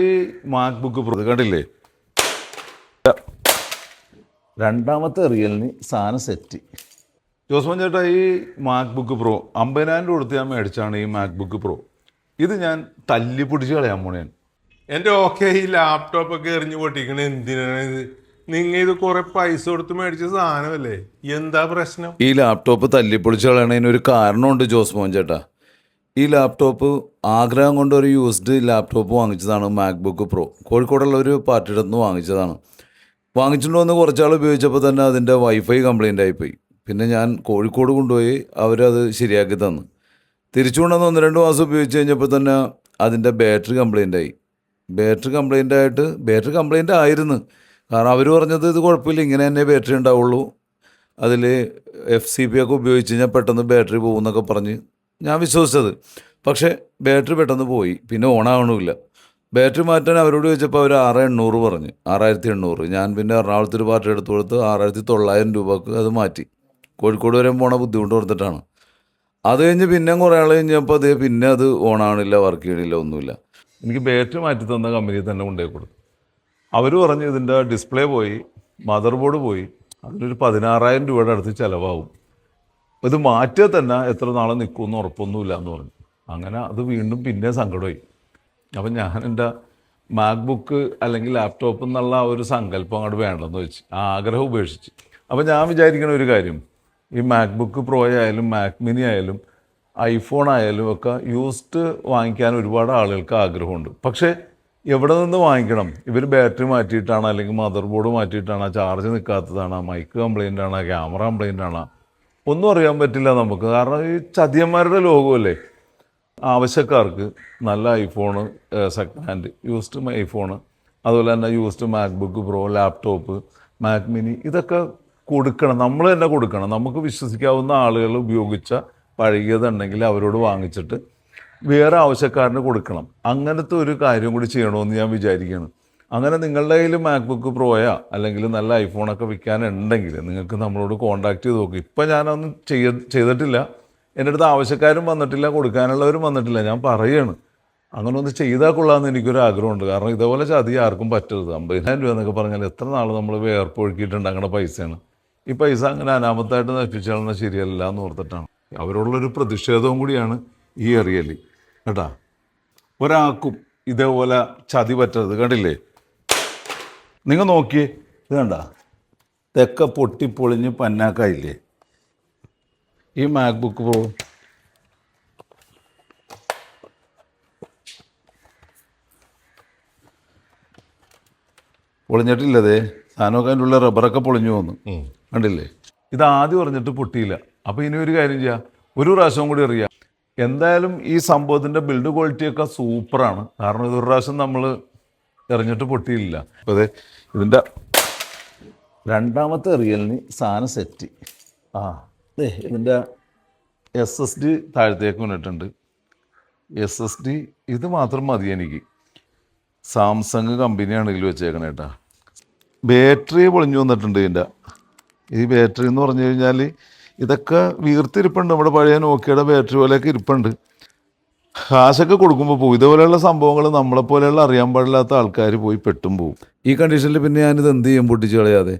ഈ Mac book pro കണ്ടില്ലേ? രണ്ടാമത്തെ റിയലിന് സാധനം സെറ്റ് ജോസ്മോൻ ചേട്ടാ ഈ മാക്ബുക്ക് പ്രോ അമ്പതിനായിരം രൂപ കൊടുത്ത് ഞാൻ മേടിച്ചാണ് ഈ മാക്ബുക്ക് പ്രോ ഇത് ഞാൻ തല്ലി പിടിച്ച് കളയാൻ പോണേ എന്റെ ഓക്കെ ഈ ലാപ്ടോപ്പ് ഒക്കെ എറിഞ്ഞു പൊട്ടിക്കണ എന്തിനാണ് ഇത്? നിങ്ങൾ ഇത് കുറെ പൈസ കൊടുത്ത് മേടിച്ച സാധനമല്ലേ? എന്താ പ്രശ്നം? ഈ ലാപ്ടോപ്പ് തല്ലിപ്പൊളിച്ച് കളയണതിന് ഒരു കാരണമുണ്ട് ജോസ്മോൻ ചേട്ടാ. ഈ ലാപ്ടോപ്പ് ആഗ്രഹം കൊണ്ട് ഒരു യൂസ്ഡ് ലാപ്ടോപ്പ് വാങ്ങിച്ചതാണ് മാക്ബുക്ക് പ്രോ കോഴിക്കോടുള്ള ഒരു പാർട്ടിയുടെ നിന്ന് വാങ്ങിച്ചതാണ്. വാങ്ങിച്ചിട്ട് വന്ന് കുറച്ചാൾ ഉപയോഗിച്ചപ്പോൾ തന്നെ അതിന്റെ വൈഫൈ കംപ്ലൈന്റ് ആയിപ്പോയി. പിന്നെ ഞാൻ കോഴിക്കോട് കൊണ്ടുപോയി അവരത് ശരിയാക്കി തന്നു. തിരിച്ചു കൊണ്ടുവന്ന് ഒന്ന് രണ്ട് മാസം ഉപയോഗിച്ച് കഴിഞ്ഞപ്പോൾ തന്നെ അതിന്റെ ബാറ്ററി കംപ്ലൈന്റ് ആയി. ബാറ്ററി കംപ്ലൈന്റ് ആയിട്ട് ബാറ്ററി കംപ്ലൈന്റ് ആയിരുന്നു. കാരണം അവർ പറഞ്ഞത് ഇത് കുഴപ്പമില്ല ഇങ്ങനെ തന്നെ ബാറ്ററി ഉണ്ടാവുള്ളൂ. അതിൽ എഫ് സി പി ഒക്കെ ഉപയോഗിച്ച് കഴിഞ്ഞാൽ പെട്ടെന്ന് ബാറ്ററി പോകുമെന്നൊക്കെ പറഞ്ഞ് ഞാൻ വിശ്വസിച്ചത്. പക്ഷേ ബാറ്ററി പെട്ടെന്ന് പോയി. പിന്നെ ഓണാവണമില്ല. ബാറ്ററി മാറ്റാൻ അവരോട് ചോദിച്ചപ്പോൾ അവർ ആറ് എണ്ണൂറ് പറഞ്ഞു. ആറായിരത്തി എണ്ണൂറ്. ഞാൻ പിന്നെ എറണാകുളത്ത് ഒരു പാർട്ടി എടുത്തു കൊടുത്ത് ആറായിരത്തി തൊള്ളായിരം രൂപക്ക് അത് മാറ്റി. കോഴിക്കോട് വരെ പോണ ബുദ്ധിമുട്ട് കൊടുത്തിട്ടാണ് അത് കഴിഞ്ഞ് പിന്നെ കുറേ ആൾ കഴിഞ്ഞപ്പോൾ അതേ പിന്നെ അത് ഓണാവണില്ല വർക്ക് ചെയ്യണില്ല ഒന്നുമില്ല. എനിക്ക് ബാറ്ററി മാറ്റി തന്ന കമ്പനിയിൽ തന്നെ കൊണ്ടുപോയി കൊടുത്തു. അവർ പറഞ്ഞു ഇതിന്റെ ഡിസ്പ്ലേ പോയി മദർ ബോർഡ് പോയി. അതിനൊരു പതിനാറായിരം രൂപയുടെ അടുത്ത് ചിലവാകും. ഇത് മാറ്റിയാൽ തന്നെ എത്ര നാളെ നിൽക്കുമെന്ന് ഉറപ്പൊന്നുമില്ല എന്ന് പറഞ്ഞു. അങ്ങനെ അത് വീണ്ടും പിന്നെ സങ്കടമായി. അപ്പം ഞാൻ എന്റെ മാക്ബുക്ക് അല്ലെങ്കിൽ ലാപ്ടോപ്പ് എന്നുള്ള ആ ഒരു സങ്കല്പം അങ്ങോട്ട് വേണ്ടെന്ന് വെച്ച് ആ ആഗ്രഹം ഉപേക്ഷിച്ച്. അപ്പം ഞാൻ വിചാരിക്കുന്ന ഒരു കാര്യം ഈ മാക്ബുക്ക് പ്രോ ആയാലും മാക് മിനി ആയാലും ഐഫോൺ ആയാലും ഒക്കെ യൂസ്ഡ് വാങ്ങിക്കാൻ ഒരുപാട് ആളുകൾക്ക് ആഗ്രഹമുണ്ട്. പക്ഷേ എവിടെ നിന്ന് വാങ്ങിക്കണം? ഇവർ ബാറ്ററി മാറ്റിയിട്ടാണ് അല്ലെങ്കിൽ മദർ ബോർഡ് മാറ്റിയിട്ടാണ്? ചാർജ് നിൽക്കാത്തതാണ്? മൈക്ക് കംപ്ലൈന്റ് ആണ്? ക്യാമറ കംപ്ലൈന്റ് ആണ്? ഒന്നും അറിയാൻ പറ്റില്ല നമുക്ക്. കാരണം ഈ ചതിയന്മാരുടെ ലോകമല്ലേ? ആവശ്യക്കാർക്ക് നല്ല iPhone second hand used iPhone അതുപോലെ തന്നെ used MacBook Pro laptop Mac mini ഇതൊക്കെ കൊടുക്കണം. നമ്മൾ തന്നെ കൊടുക്കണം. നമുക്ക് വിശ്വസിക്കാവുന്ന ആളുകൾ ഉപയോഗിച്ച പഴകിയതുണ്ടെങ്കിൽ അവരോട് വാങ്ങിച്ചിട്ട് വേറെ ആവശ്യക്കാരന് കൊടുക്കണം. അങ്ങനത്തെ ഒരു കാര്യം കൂടി ചെയ്യണമെന്ന് ഞാൻ വിചാരിക്കുകയാണ് അങ്ങനെ നിങ്ങളുടെ കയ്യിൽ മാക്ബുക്ക് പ്രോയോ അല്ലെങ്കിൽ നല്ല ഐഫോണൊക്കെ വിൽക്കാനുണ്ടെങ്കിൽ നിങ്ങൾക്ക് നമ്മളോട് കോൺടാക്ട് ചെയ്ത് നോക്കും. ഇപ്പം ഞാനൊന്നും ചെയ്യ ചെയ്തിട്ടില്ല. എന്റെ അടുത്ത് ആവശ്യക്കാരും വന്നിട്ടില്ല കൊടുക്കാനുള്ളവരും വന്നിട്ടില്ല. ഞാൻ പറയുകയാണ് അങ്ങനെ ഒന്ന് ചെയ്താൽ കൊള്ളാമെന്ന് എനിക്കൊരു ആഗ്രഹമുണ്ട്. കാരണം ഇതേപോലെ ചതി ആർക്കും പറ്റരുത്. അമ്പതിനായിരം രൂപ എന്നൊക്കെ പറഞ്ഞാൽ എത്ര നാൾ നമ്മൾ വേർപ്പൊഴുക്കിയിട്ടുണ്ട് അങ്ങനെ പൈസയാണ്. ഈ പൈസ അങ്ങനെ അനാമത്തായിട്ട് നശിപ്പിച്ചാൽ ശരിയല്ല എന്ന് ഓർത്തിട്ടാണ്. അവരോടുള്ളൊരു പ്രതിഷേധവും കൂടിയാണ് ഈ എറിയൽ കേട്ടാ? ഒരാൾക്കും ഇതേപോലെ ചതി പറ്റരുത്. കണ്ടില്ലേ? നിങ്ങൾ നോക്കിയേ ഇത് കണ്ട? തെക്ക പൊട്ടിപ്പൊളിഞ്ഞ് പന്നാക്കായില്ലേ? ഈ മാക്ബുക്ക് പ്രോ പൊളിഞ്ഞിട്ടില്ലതേ സാധനമൊക്കെ അതിന്റെ ഉള്ള റബ്ബറൊക്കെ പൊളിഞ്ഞു വന്നു കണ്ടില്ലേ? ഇത് ആദ്യം പറഞ്ഞിട്ട് പൊട്ടിയില്ല. അപ്പോൾ ഇനി ഒരു കാര്യം ചെയ്യാം. ഒരു പ്രാവശ്യം കൂടി അറിയാം എന്തായാലും ഈ സംഭവത്തിന്റെ ബിൽഡ് ക്വാളിറ്റിയൊക്കെ സൂപ്പറാണ് കാരണം ഇതൊരു പ്രാവശ്യം നമ്മൾ എറിഞ്ഞിട്ട് പൊട്ടിയില്ല. അപ്പോൾ അതെ ഇതിന്റെ രണ്ടാമത്തെ റിയലിന് സാധനം സെറ്റ് ആ അതെ ഇതിന്റെ എസ് എസ് ഡി താഴത്തേക്ക് വന്നിട്ടുണ്ട്. എസ് എസ് ഡി ഇത് മാത്രം മതി എനിക്ക്. സാംസങ് കമ്പനിയാണെങ്കിൽ വെച്ചേക്കണേ കേട്ടാ ബാറ്ററി പൊളിഞ്ഞു വന്നിട്ടുണ്ട് ഇതിന്റെ ഈ ബാറ്ററി എന്ന് പറഞ്ഞു കഴിഞ്ഞാൽ ഇതൊക്കെ വീർത്തിരിപ്പുണ്ട്. നമ്മുടെ പഴയ നോക്കിയുടെ ബാറ്ററി പോലെയൊക്കെ ഇരിപ്പുണ്ട്. കാശൊക്കെ കൊടുക്കുമ്പോൾ പോകും ഇതുപോലെയുള്ള സംഭവങ്ങൾ നമ്മളെപ്പോലെയുള്ള അറിയാൻ പാടില്ലാത്ത ആൾക്കാർ പോയി പെട്ടും പോകും ഈ കണ്ടീഷനിൽ പിന്നെ ഞാനിത് എന്ത് ചെയ്യും പൊട്ടിച്ച് കളയാതെ?